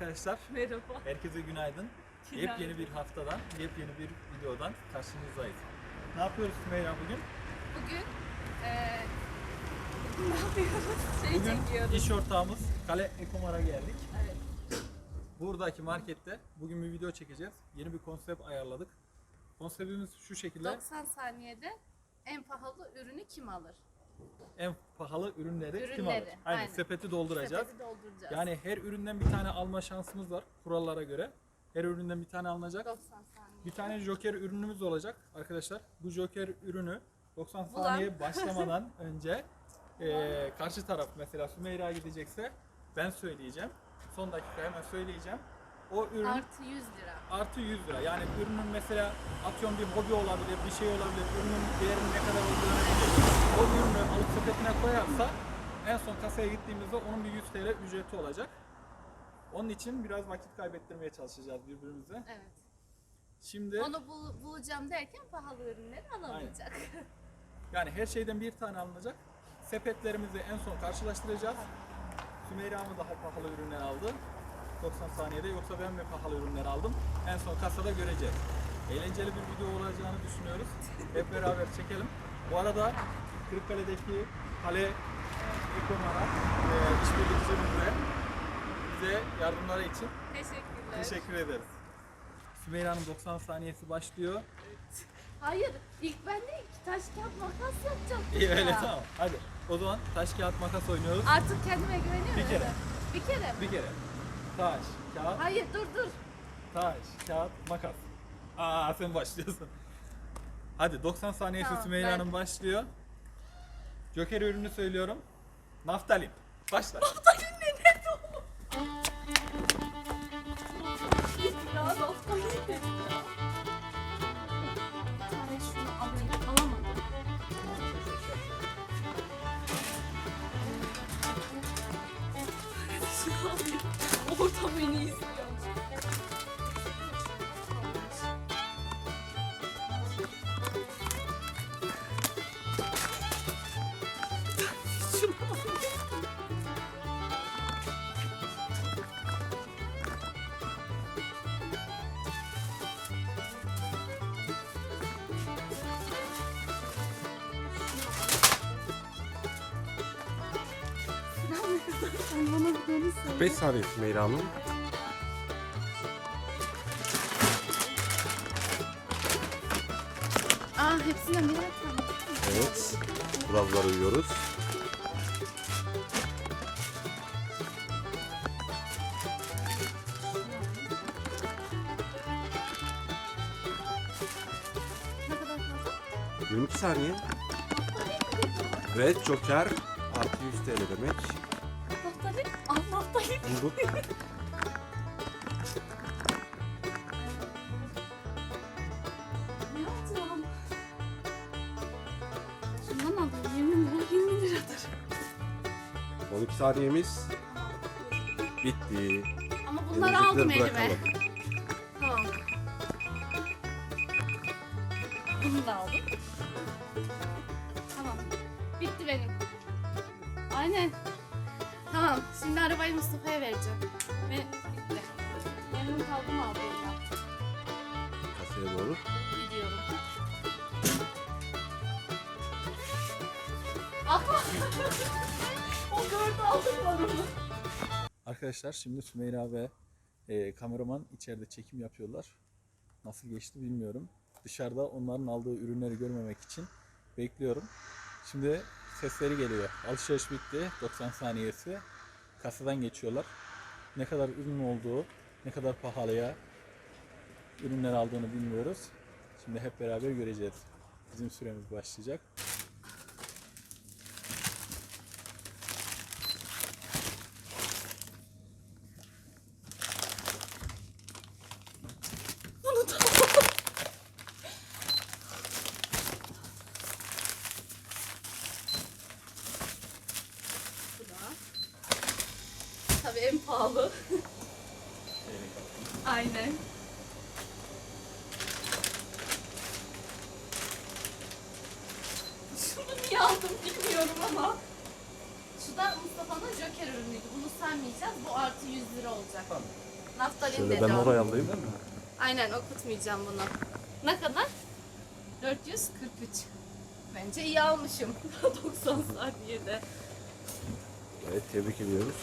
arkadaşlar. Merhaba. Herkese günaydın. Günaydın. Yepyeni bir haftadan, yepyeni bir videodan karşınızdayız. Ne yapıyoruz Sümeyra bugün? Bugün eee ne yapıyoruz? Şey Bugün çekiyoruz. iş ortağımız Kale Ekomar'a geldik. Evet. Buradaki markette bugün bir video çekeceğiz. Yeni bir konsept ayarladık. Konseptimiz şu şekilde. 90 saniyede en pahalı ürünü kim alır? En pahalı ürünleri, kim Ürünleri, alır? Aynen, aynen. sepeti dolduracağız. Sepeti dolduracağız. Yani her üründen bir tane alma şansımız var kurallara göre. Her üründen bir tane alınacak. 90 saniye. Bir tane Joker ürünümüz olacak arkadaşlar. Bu Joker ürünü 90 Bulan. saniye başlamadan önce eee, karşı taraf mesela Sümeyra gidecekse ben söyleyeceğim. Son dakika hemen söyleyeceğim. O ürün Artı 100 lira. artı 100 lira. Yani ürünün mesela atıyorum bir hobi olabilir, bir şey olabilir. Ürünün değerinin ne kadar olduğunu. O ürünü alıp sepetine koyarsa en son kasaya gittiğimizde onun bir 100 TL ücreti olacak. Onun için biraz vakit kaybettirmeye çalışacağız birbirimize. Evet. Şimdi Onu bul- bulacağım derken pahalı ürünleri alamayacak. yani her şeyden bir tane alınacak. Sepetlerimizi en son karşılaştıracağız. Sümeyra mı daha pahalı ürünler aldı? 90 saniyede yoksa ben mi pahalı ürünler aldım? En son kasada göreceğiz. Eğlenceli bir video olacağını düşünüyoruz. Hep beraber çekelim. Bu arada Kırıkkale'deki Kale Ekomar'a e, işbirlikçimizle bize yardımları için Teşekkürler. teşekkür ederiz. Sümeyra'nın 90 saniyesi başlıyor. Hayır, ilk ben de taş kağıt makas yapacağım. İyi öyle tamam. Hadi o zaman taş kağıt makas oynuyoruz. Artık kendime güveniyorum. Bir kere. Bir kere mi? Bir kere. Taş, kağıt, Hayır dur dur. taş, kağıt, makas. Aa sen başlıyorsun. Hadi 90 saniyesi Tamam, Sümeyra'nın ben- başlıyor. Joker ürünü söylüyorum. Naftalin. Başla. Ya nokta yedim ya. Bir tane şunu alayım. Alamadım. Şunu alayım. Ortam en iyisi bana dönüş söyle. 5 saniye Sümeyra Hanım. Aa hepsinden birer tane. Evet. Kurallara uyuyoruz. Ne kadar kaldı? 22 saniye. Evet Joker. Artı 100 TL demek. Bulduk. Ne yapacağım? Şundan alayım 20 lira 20 liradır. 12 saniyemiz bitti. Ama bunları Elimizdekileri aldım elime. bırakalım. Tamam. Bunu da aldım. Şimdi arabayı Mustafa'ya vereceğim. Ve bitti. Memnun kaldım aldığımda. Kasaya doğru. Gidiyorum. Aha! o gördü aldım onu. Arkadaşlar şimdi Sümeyra ve e, kameraman içeride çekim yapıyorlar. Nasıl geçti bilmiyorum. Dışarıda onların aldığı ürünleri görmemek için bekliyorum. Şimdi sesleri geliyor. Alışveriş bitti. 90 saniyesi. Kasadan geçiyorlar. Ne kadar ürün olduğu, ne kadar pahalıya ürünler aldığını bilmiyoruz. Şimdi hep beraber göreceğiz. Bizim süremiz başlayacak. Bu da. Tabii en pahalı. Aynen. Şunu niye aldım bilmiyorum ama. Şu da Mustafa'nın Joker ürünüydü. Bunu saymayacağız. Bu artı 100 lira olacak. Tamam. Naftalin Şöyle dedi ben oraya alayım. Aynen okutmayacağım bunu. Ne kadar? 443. Bence iyi almışım. 90 saniyede. Evet tebrik ediyoruz.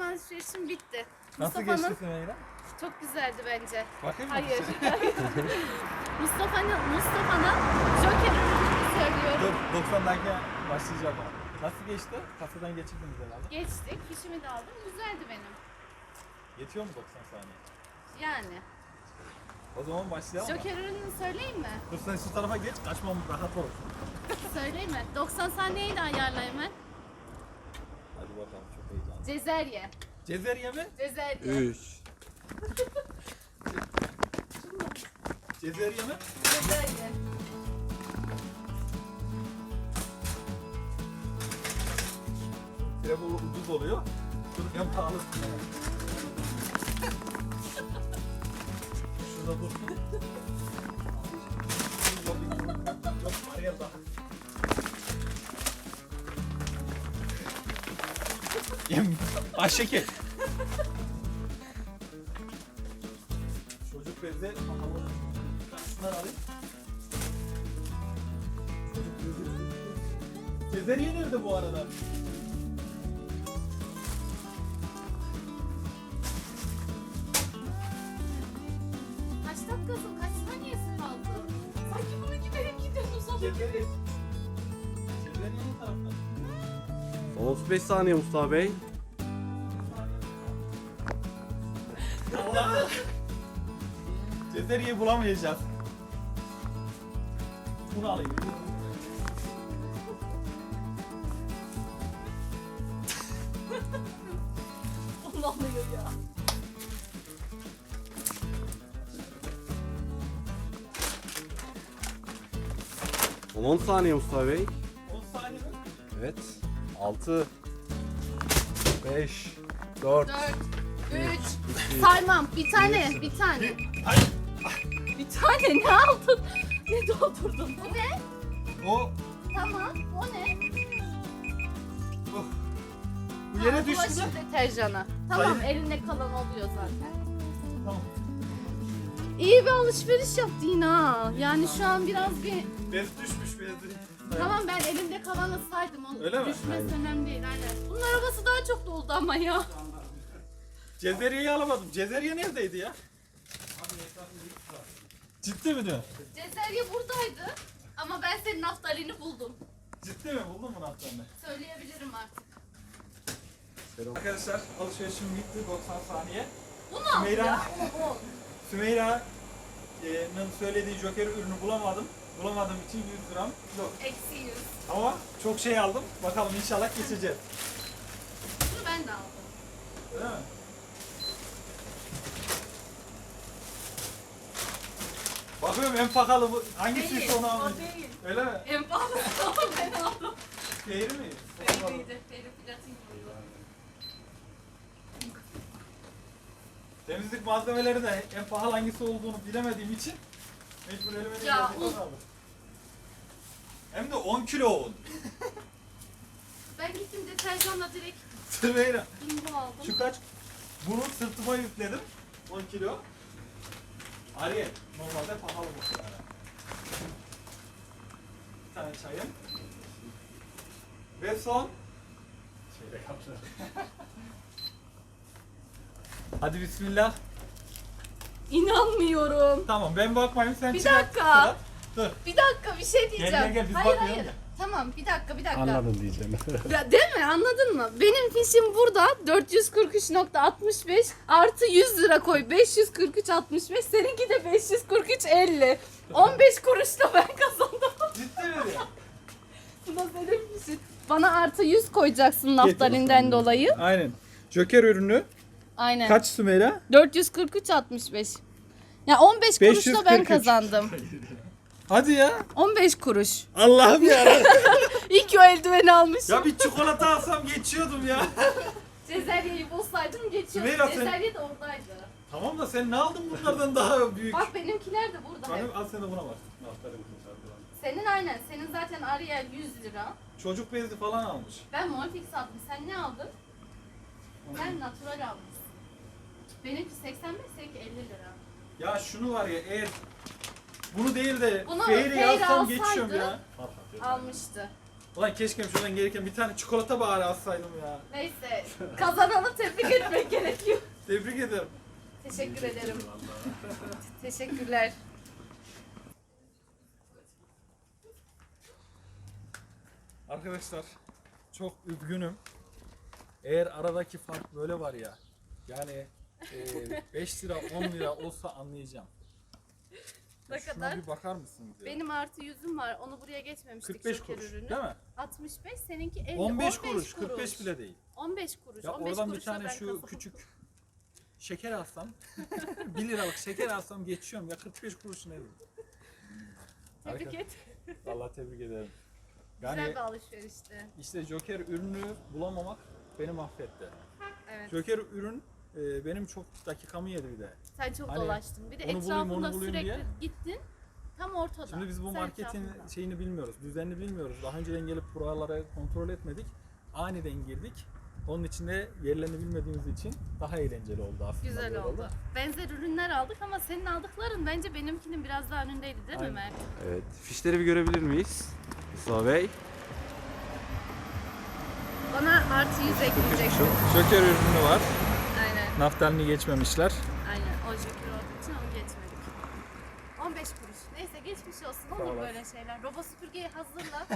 Benim alışverişim bitti. Nasıl Mustafa'nın geçti Sümeyra? çok güzeldi bence. Bakayım mı? Hayır. Mustafa'nın Mustafa'nın Joker ürününü söylüyorum. Dur 90 dakika başlayacak o. Nasıl geçti? Kasadan geçirdiniz herhalde. Geçtik. Fişimi de aldım. Güzeldi benim. Yetiyor mu 90 saniye? Yani. O zaman başlayalım mı? Joker ürününü söyleyeyim mi? Dur sen şu tarafa geç, kaçmam rahat olur. Söyleyeyim mi? 90 saniyeyi de ayarla hemen. Hadi bakalım. Cezerye. Cezerye mi? Cezerye. 3. Cezerye mi? Cezerye. Telefon ucuz oluyor. Dur en pahalısını. Şurada dursun. Ayşeke. Çocuk bezi pahalı. Şunları alayım. Çocuk bezi. Cezeriye nerede bu arada? Kaç dakikasın? Kaç saniyesi kaldı? Sanki bunu giderek gidiyoruz oğlum. Cezeriye. 35 saniye Mustafa Bey. Allah! Cezeriye'yi bulamayacağız. Bunu alayım. Onu alıyor ya. Son 10 saniye Mustafa Bey. 10 saniye mi? Evet. 6. 5 4 4, 3, saymam. Bir tane, bir tane. Bir tane ne aldın? Ne doldurdun? Bu ne? O Tamam, o ne? oh. Bu yere Ha, düştü bulaşık de. deterjanı. Tamam, Sayın- elinde kalan oluyor zaten. Tamam. İyi bir alışveriş yaptı yine ha. Yani şu an biraz bir... Bez düşmüş bez. Tamam ben elimde kalanı saydım. Onu Öyle mi? Düşmesi önemli değil aynen. Bunun arabası daha çok doldu ama ya. Cezeriye'yi alamadım. Cezeriye neredeydi ya? Ciddi mi diyor? Cezerye buradaydı. Ama ben senin naftalini buldum. Ciddi mi? Buldun mu naftalını? Söyleyebilirim artık. Arkadaşlar alışverişim bitti 90 saniye. Bunu al Sümeyra. ya. Sümeyra'nın söylediği Joker ürünü bulamadım. Bulamadığım için 100 liram yok. Eksi yüz. Ama çok şey aldım. Bakalım inşallah geçeceğiz. Bunu ben de aldım. Öyle mi? Bakıyorum en pahalı bu. Hangisi Değil, onu almış? değil. Öyle mi? En pahalısı o ben aldım. Değeri mi? Öyleydi. Benim platin Temizlik malzemeleri de en pahalı hangisi olduğunu bilemediğim için mecbur elime de Ya, un. aldım. Hem de 10 kilo un. Ben gittim deterjanla direkt Sümeyra. bimbo aldım. Şu kaç? Bunu sırtıma yükledim. 10 kilo. Ariye. Normalde pahalı bu yani. Bir tane çayım. Ve son. Şöyle kapsın. Hadi bismillah. İnanmıyorum. Tamam ben bakmayayım sen Bir çıkart, dakika. çıkart. Dur. Bir dakika bir şey diyeceğim. gel, gel, biz hayır bakmayalım hayır. da. Tamam bir dakika bir dakika. Anladım diyeceğim. Ya, değil mi? Anladın mı? Benim fişim burada 443.65 artı 100 lira koy 543.65 seninki de 543.50 15 kuruş da ben kazandım. Ciddi mi ya? Bu da senin fişin. Bana artı 100 koyacaksın naftalinden dolayı. Aynen. Joker ürünü Aynen. kaç Sümeyra? 443.65. Ya 15 kuruş da ben 543. kazandım. Hadi ya. 15 kuruş. Allah'ım ya. İyi ki o eldiveni almışım. ya bir çikolata alsam geçiyordum ya. Cezeryeyi bulsaydım geçiyordum. Sümeyra sen- Cezerye de oradaydı. tamam da sen ne aldın bunlardan daha büyük? Bak benimkiler de burada. hep. Bakın al sen de buna bak. Senin aynen. Senin zaten Ariel 100 lira. Çocuk bezi falan almış. Ben Molfix aldım. Sen ne aldın? Sen natural almışsın. Benimki 85, seninki 50 lira. Ya şunu var ya eğer bunu değil de Bunu yazsam alsaydı- geçiyorum ya. Almıştı. Ulan keşke şuradan gelirken bir tane çikolata bari alsaydım ya. Neyse kazananı tebrik etmek gerekiyor. Tebrik ederim. Teşekkür ederim. Teşekkürler. Arkadaşlar çok üzgünüm. Eğer aradaki fark böyle var ya. Yani 5 lira 10 lira olsa anlayacağım. Ne Şuna kadar? bir bakar mısınız ya? Benim artı yüzüm var. Onu buraya geçmemiştik 45 şoker kuruş ürünü. değil mi? 65 seninki 50. 15 kuruş, 45 bile değil. 15 kuruş. Ya 15 oradan bir tane ben şu kazandım. küçük şeker alsam 1 liralık şeker alsam geçiyorum ya 45 kuruş ne diyeyim? Tebrik et. Vallahi tebrik ederim. Güzel Yani bir alışverişti. işte Joker ürünü bulamamak beni mahvetti. Evet. Joker ürün e, benim çok dakikamı yedi bir de. Sen çok Hani dolaştın. Bir de onu bulayım, etrafında onu bulayım sürekli diye. gittin. Tam ortada. Şimdi biz bu Sen marketin etrafında. şeyini bilmiyoruz, düzenini bilmiyoruz. Daha önceden gelip buraları kontrol etmedik. Aniden girdik. Onun için de yerlerini bilmediğimiz için daha eğlenceli oldu aslında. Güzel böyle oldu. Benzer ürünler aldık ama senin aldıkların bence benimkinin biraz daha önündeydi değil mi Aynen. Mert? Evet. Fişleri bir görebilir miyiz? Mustafa Bey. Bana artı 100 ekleyeceksin. Joker ürünü var. Naftalini geçmemişler. Aynen. O joker olduğu için onu geçmedik. 15 kuruş. Neyse geçmiş olsun. Olur böyle şeyler. Robo süpürgeyi hazırla.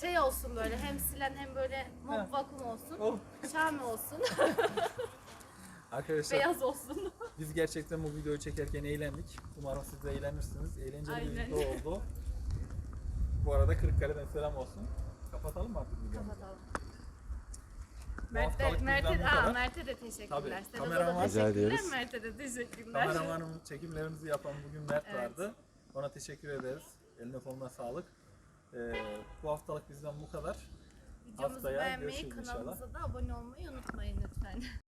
şey olsun böyle hem silen hem böyle Ha. vakum olsun. Oh. Xiaomi olsun. Arkadaşlar beyaz olsun. biz gerçekten bu videoyu çekerken eğlendik. Umarım siz de eğlenirsiniz. Eğlenceli bir Aynen. video oldu. Bu arada Kırıkkale'den selam olsun. Kapatalım mı artık videomuzu? Kapatalım. Mert'e, haftalık aa, kadar. Mert'e de teşekkürler. Tabii, Sedat'a kameraman- da Rica teşekkürler. ediyoruz. Mert'e de teşekkürler. Kameramanım çekimlerimizi yapan bugün Mert Evet. vardı. Ona teşekkür ederiz. Eline koluna sağlık. Ee, bu haftalık bizden bu kadar. Videomuzu Haftaya beğenmeyi, görüşürüz inşallah. kanalımıza da abone olmayı unutmayın lütfen.